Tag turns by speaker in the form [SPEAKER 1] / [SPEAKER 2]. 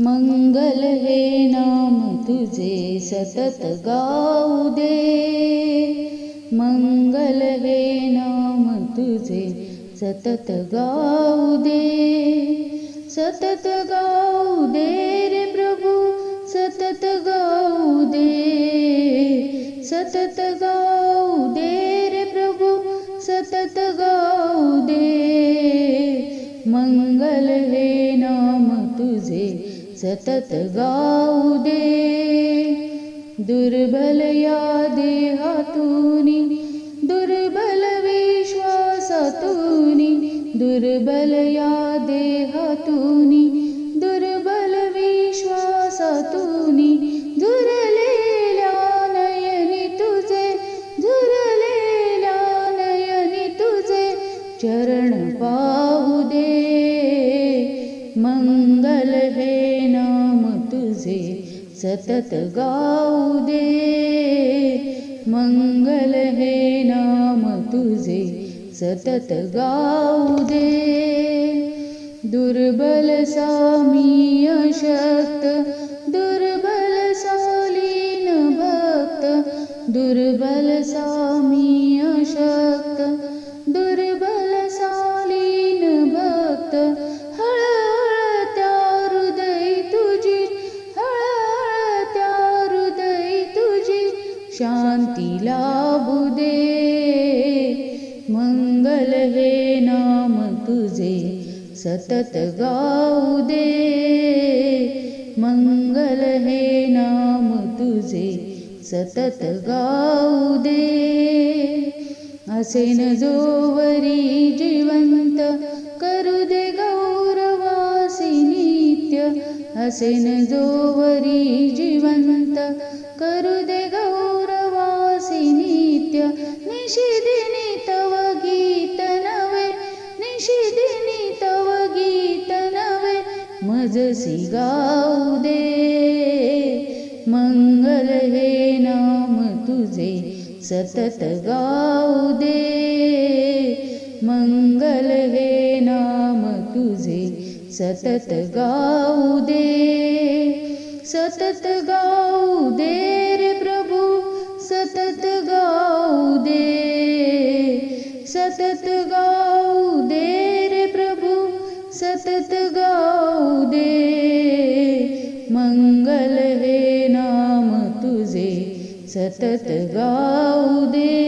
[SPEAKER 1] मंगल हे नाम तुझे सतत गाऊ दे। मंगल हे नाम तुझे सतत गाऊ दे। सतत गाऊ दे रे प्रभू सतत गाऊ दे। सतत गाऊ सतत गाऊ दे. दुर्बल या देहातूनी दुर्बल विश्वासातूनी दुर्बल या देहातूनी दुर्बल विश्वासातूनी झुरलेल्या नयनी तुझे झुरलेल्या नयनी तुझे चरण पाहू दे. मंगल सतत गाऊ दे. मंगल हे नाम तुझे सतत गाऊ दे. दुर्बल सामी अशक्त दुर्बल सालीन भक्त दुर्बल सामी अशक्त दुर्बल शांती लाभू दे मंगल हे नाम तुझे सतत गाऊ दे. मंगल हे नाम तुझे सतत गाऊ दे. असे न जोवरी जिवंत करू दे गौरवासी नित्य. असे न जोवरी जिवंत करू दे निशिदिनी तव गीत नवे निशिदिनी तव गीत नवे मजसी गाऊ दे मंगल हे नाम तुझे सतत गाऊ दे. मंगल हे नाम तुझे सतत गाऊ दे सतत गाऊ दे. सतत गाऊ दे सतत गाऊ दे रे प्रभू सतत गाऊ दे. मंगल हे नाम तुझे सतत गाऊ दे.